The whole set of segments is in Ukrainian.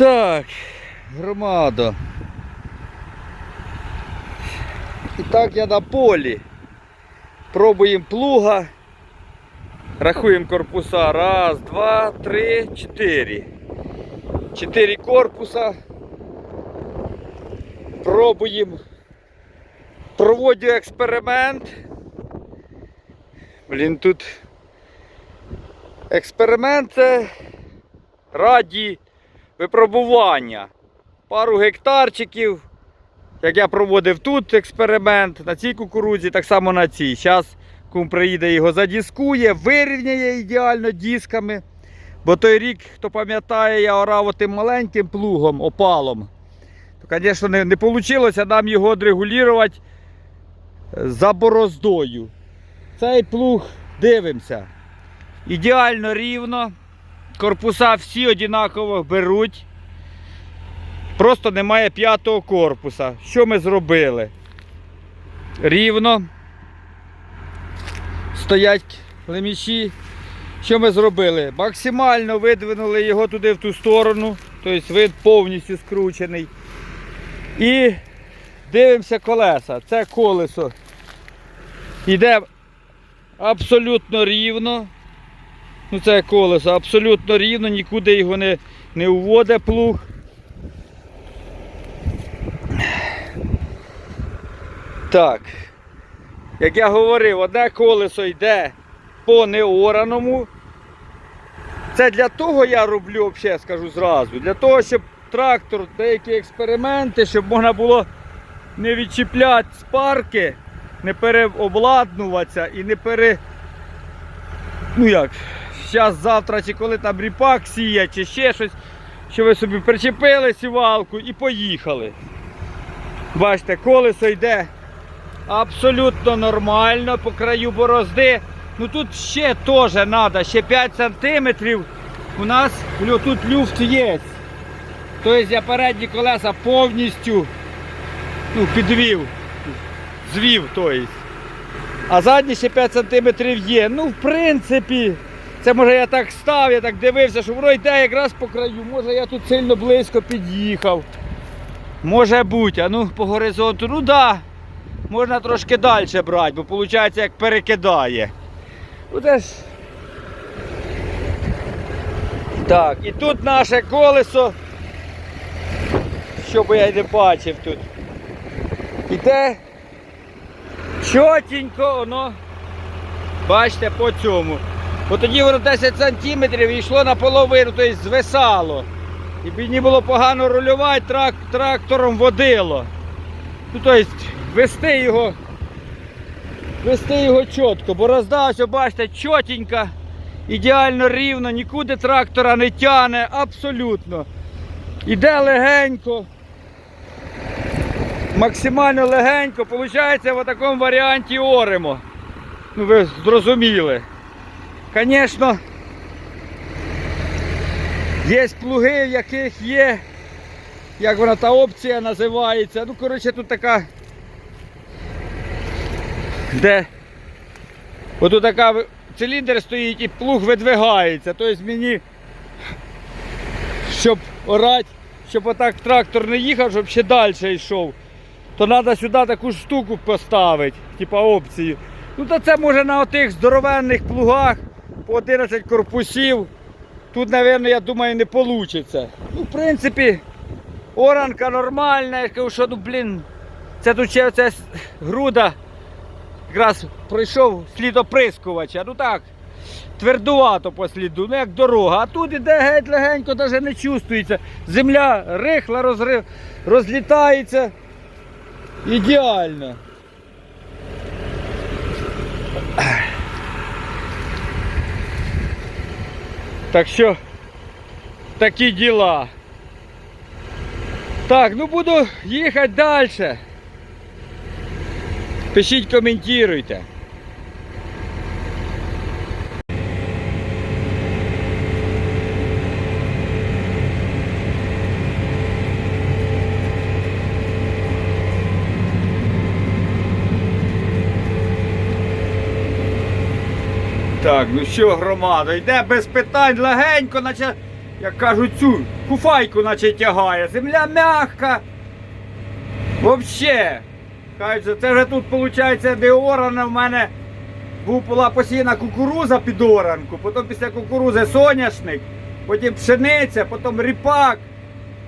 Так, громада. І так я на полі. Пробуємо плуга. Рахуємо корпуса. Раз, два, три, чотири. Чотири корпуса. Пробуємо. Проводю експеримент. Блін, тут експеримент це раді випробування. Пару гектарчиків. Як я проводив тут експеримент, на цій кукурудзі, так само на цій. Зараз кум приїде його задіскує, вирівняє ідеально дисками. Бо той рік, хто пам'ятає, я орав тим маленьким плугом, опалом. То, звісно, не, не вийшло нам його регулювати за бороздою. Цей плуг дивимося. Ідеально рівно. Корпуса всі однаково беруть. Просто немає п'ятого корпуса. Що ми зробили? Рівно. Стоять леміші. Що ми зробили? Максимально видвинули його туди в ту сторону. Тобто вид повністю скручений. І дивимося колеса. Це колесо йде абсолютно рівно. Ну це колесо абсолютно рівно, нікуди його не, не уводить плуг. Так. Як я говорив, одне колесо йде по неораному. Це для того я роблю, взагалі скажу зразу, для того, щоб трактор, деякі експерименти, щоб можна було не відчіпляти спарки, не переобладнуватися і не пере. Ну як, зараз, завтра, чи коли там ріпак сіє, чи ще щось, що ви собі причепили сівалку і поїхали. Бачите, колесо йде абсолютно нормально по краю борозди. Ну тут ще теж треба, ще 5 сантиметрів. У нас тут люфт є. Тобто я передні колеса повністю ну, підвів, звів. Тобто. А задні ще 5 сантиметрів є. Ну, в принципі, це може я так став, я так дивився, що воно йде якраз по краю. Може я тут сильно близько під'їхав. Може бути, а ну по горизонту, ну да, можна трошки далі брати, бо виходить як перекидає. Так, і тут наше колесо, що би я й не бачив тут. Іде чотенько воно, бачите, по цьому. Бо тоді воно 10 сантиметрів і йшло наполовину, тобто звисало. І мені було погано рулювати, трак, трактором водило. Ну, тобто вести його, вести його чітко, бо роздався, бачите, чотенько, ідеально рівно, нікуди трактора не тяне, абсолютно. Іде легенько, максимально легенько, виходить в такому варіанті оремо. Ну ви зрозуміли. Звісно, Є плуги, в яких є, як вона та опція називається. Ну, коротше, тут така. Де? Ось така циліндр стоїть і плуг видвигається. Тобто мені, щоб орати, щоб отак трактор не їхав, щоб ще далі йшов, то треба сюди таку штуку поставити, типа опцію. Ну то це може на отих здоровенних плугах по 11 корпусів. Тут, мабуть, я думаю, не вийде. Ну, в принципі, оранка нормальна, я кажу, що ну, блін, це тут ще оця груда. Якраз пройшов слід оприскувача. Ну так, твердувато по сліду, ну як дорога. А тут іде геть легенько, навіть не чувствується. Земля рихла, розри... розлітається. Ідеально. Так що такі діла. Так, ну буду їхати далі. Пишіть, коментуйте. Так, ну що, громада, йде без питань легенько, наче як кажуть, цю куфайку наче тягає. Земля м'яка. Вообще. Кажуть, це вже тут виходить, де орана в мене була посіяна кукуруза під оранку, потім після кукурузи соняшник, потім пшениця, потім ріпак.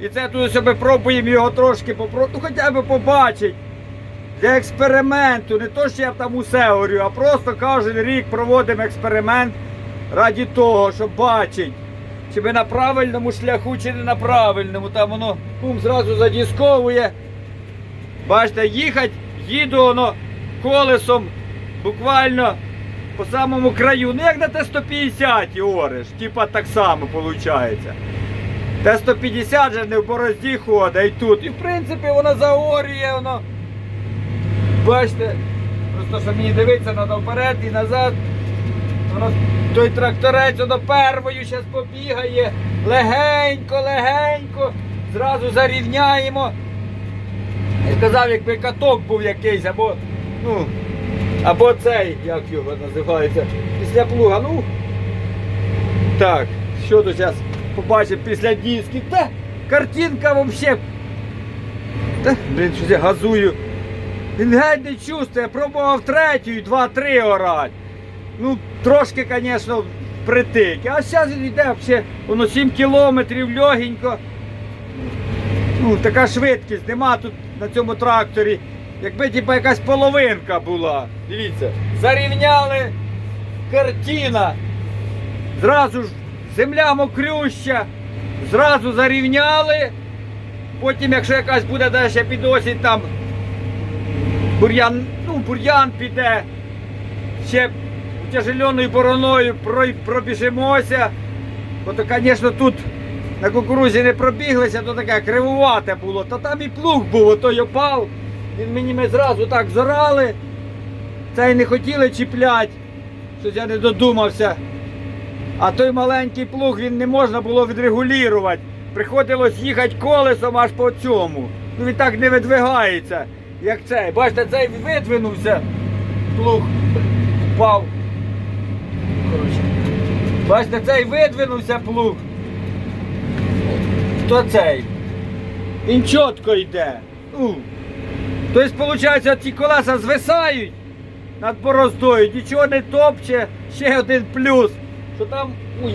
І це тут себе пробуємо його трошки попро... ну, хоча б побачити. Для експерименту, не то, що я там усе говорю, а просто кожен рік проводимо експеримент раді того, щоб бачити, чи ми на правильному шляху, чи не на правильному. Там воно кум зразу задісковує. Бачите, їхати, їду воно колесом буквально по самому краю. Ну як на Т-150 ориш, типа так само виходить. Т-150 же не в борозді ходить і тут. І в принципі воно заорює, воно. Бачите, просто що мені дивитися треба вперед і назад. Воно, той тракторець воно первою зараз побігає. Легенько, легенько. Зразу зарівняємо. Я казав, якби каток був якийсь, або, ну, або цей, як його називається, після плуга. Ну, так, що тут зараз побачимо після дисків. Та картинка взагалі. Та, блін, щось я газую. Він геть не чувствує, пробував третю, два-три орать. Ну, трошки, звісно, притик. А зараз він йде взагалі, воно 7 кілометрів легенько. Ну, така швидкість, нема тут на цьому тракторі. Якби типа якась половинка була. Дивіться, зарівняли картина. Зразу ж земля мокрюща, зразу зарівняли. Потім, якщо якась буде далі під осінь, там бур'ян, ну, бур'ян піде, ще тяжеленою бороною пробіжимося. Бо то, звісно, тут на кукурузі не пробіглися, то таке кривувате було. Та там і плуг був, отой опав. Він мені ми зразу так зорали. Цей не хотіли чіпляти. Щось я не додумався. А той маленький плуг він не можна було відрегулювати. Приходилось їхати колесом аж по цьому. Ну він так не видвигається, як цей. Бачите, цей видвинувся. Плуг впав. Бачите, цей видвинувся плуг. Хто цей? Він чітко йде. Ну. Тобто, виходить, ці колеса звисають над бороздою, нічого не топче, ще один плюс, що там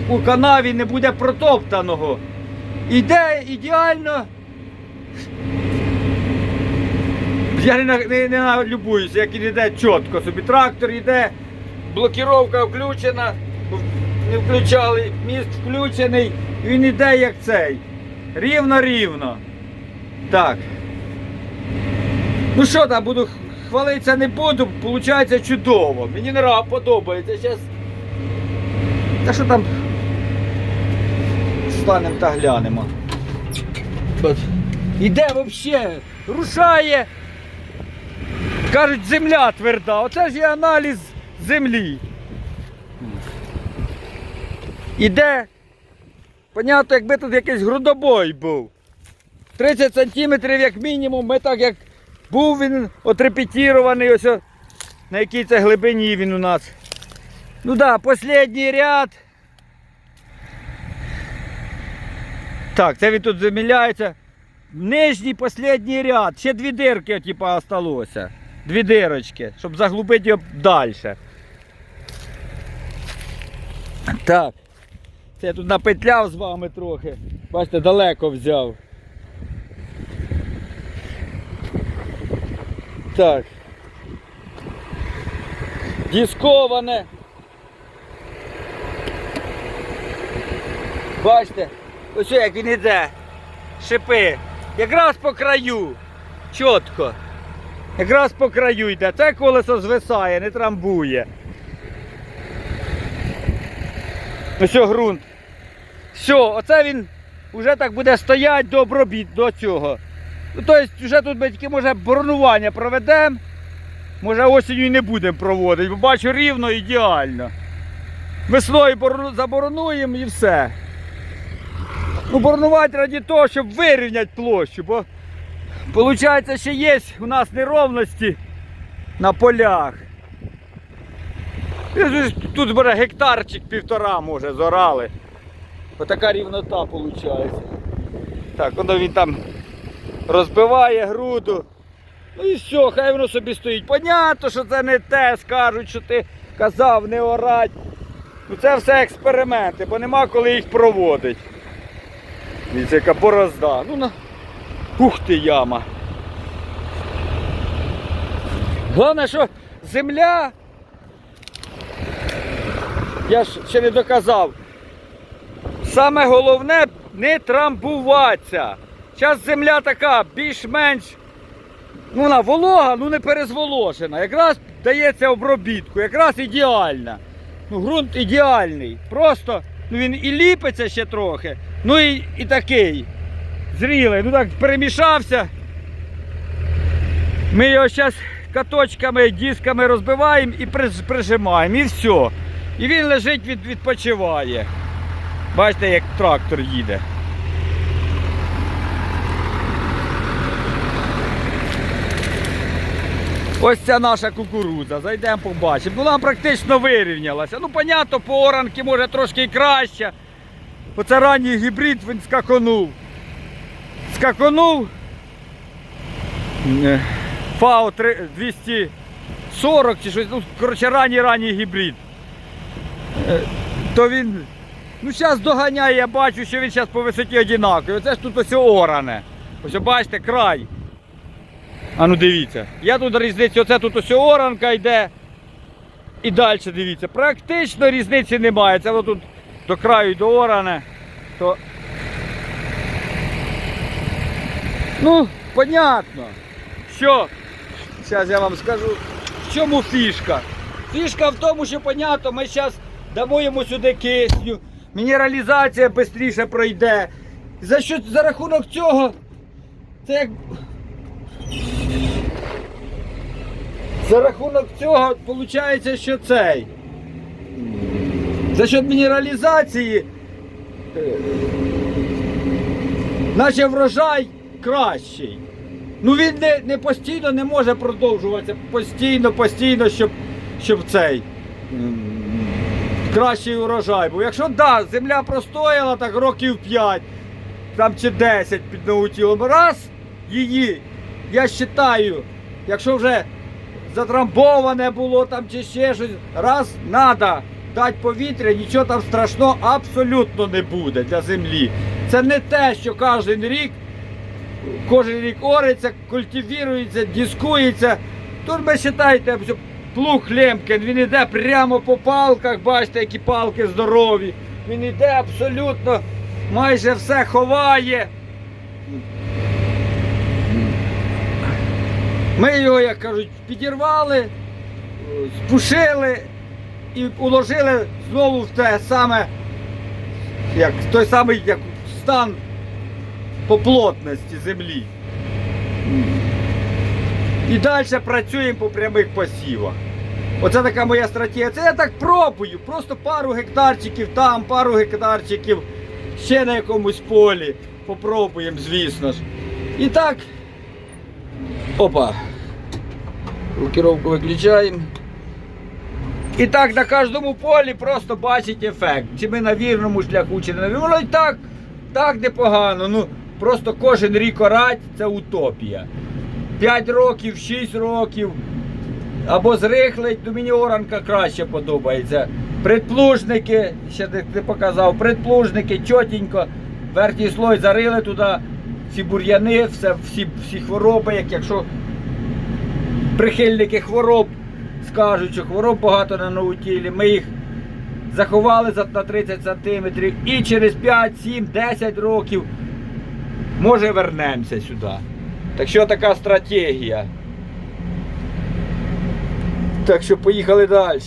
у, у канаві не буде протоптаного. Іде ідеально. Я не, не, не налюбуюся, як він йде чітко собі. Трактор йде, блокіровка включена, не включали, міст включений, він йде як цей. Рівно-рівно. Так. Ну що там, буду хвалитися не буду, виходить чудово. Мені нрав подобається. Зараз. Та що там? Станемо та глянемо. Іде взагалі, рушає. Кажуть, земля тверда. Оце ж є аналіз землі. Іде. Понятно, якби тут якийсь грудобой був. 30 сантиметрів як мінімум, ми так як був він отрепетірований, ось на якій це глибині він у нас. Ну так, да, останній ряд. Так, це він тут заміляється. Нижній останній ряд. Ще дві дирки, типа, осталося. Дві дирочки, щоб заглубити його далі. Так. Це я тут напетляв з вами трохи. Бачите, далеко взяв. Так. Дісковане. Бачите, ось як він іде. Шипи. Якраз по краю. Чітко. Якраз по краю йде. Це колесо звисає, не трамбує. Ось ґрунт. Все, оце він вже так буде стояти до обробіт до цього. Ну, тобто, вже тут ми тільки може боронування проведемо. Може осінню і не будемо проводити, бо бачу рівно ідеально. Весною заборонуємо і все. Ну, боронувати раді того, щоб вирівняти площу, бо виходить, ще є у нас неровності на полях. Тут бере гектарчик півтора, може, зорали. Отака рівнота виходить. Так, воно він там розбиває груду. Ну і все, хай воно собі стоїть. Понятно, що це не те, скажуть, що ти казав не орать. Ну це все експерименти, бо нема коли їх проводити. Дивіться, яка борозда. Ну на. Ух ти яма. Головне, що земля. Я ж ще не доказав. Саме головне не трамбуватися. Зараз земля така більш-менш ну, вона волога, ну не перезволожена. Якраз дається обробітку, якраз ідеальна. Ну, ґрунт ідеальний. Просто ну, він і ліпиться ще трохи, ну і, і такий зрілий. Ну так перемішався. Ми його зараз каточками, дисками розбиваємо і прижимаємо, і все. І він лежить, від, відпочиває. Бачите, як трактор їде. Ось ця наша кукурудза. Зайдемо побачимо. Ну, Вона практично вирівнялася. Ну, понятно, по може трошки краще. Оце ранній гібрид він скаконув. Скаконув. Е, ФАО 3 240 чи щось. Ну, коротше, ранній ранній гібрид. Е, То він. Ну, зараз доганяє, я бачу, що він зараз по висоті однаковий. Оце ж тут ось оране. Ось бачите, край. А ну дивіться. Я тут різницю, оце тут ось оранка йде. І далі дивіться. Практично різниці немає. Це тут до краю до оране. То... Ну, понятно. Що? Зараз я вам скажу. В чому фішка? Фішка в тому, що понятно, ми зараз дамо йому сюди кисню, мінералізація швидше пройде. За, що, за рахунок цього, це як За рахунок цього виходить, що цей. За счет мінералізації е, наче врожай кращий. Ну він не, не постійно не може продовжуватися. Постійно, постійно, щоб, щоб цей кращий урожай. Бо якщо да, земля простояла так років 5 там чи 10 під наутілом, раз її, я вважаю, якщо вже затрамбоване було там чи ще щось. Раз треба дати повітря, нічого там страшного абсолютно не буде для землі. Це не те, що кожен рік, кожен рік ориться, культивірується, дискується. Тут ви вважаєте, що плуг Лемкін, він йде прямо по палках, бачите, які палки здорові. Він йде абсолютно, майже все ховає. Ми його, як кажуть, підірвали, спушили і уложили знову в те саме, як той самий як стан по плотності землі. І далі працюємо по прямих посівах. Оце така моя стратегія. Це я так пробую. Просто пару гектарчиків там, пару гектарчиків ще на якомусь полі. Попробуємо, звісно ж. І так. Опа. Блокировку виключаємо. І так на кожному полі просто бачить ефект. Чи ми на вірному шляху, чи не на вірному. Воно і так, так непогано. Ну, просто кожен рік орать це утопія. 5 років, 6 років. Або зрихлить, то мені оранка краще подобається. Предплужники, ще ти, показав, предплужники чотенько, верхній слой зарили туди, всі бур'яни, всі, всі хвороби, як якщо прихильники хвороб скажуть, що хвороб багато на наутілі, ми їх заховали на 30 сантиметрів і через 5, 7, 10 років може вернемося сюди. Так що така стратегія. Так що поїхали далі.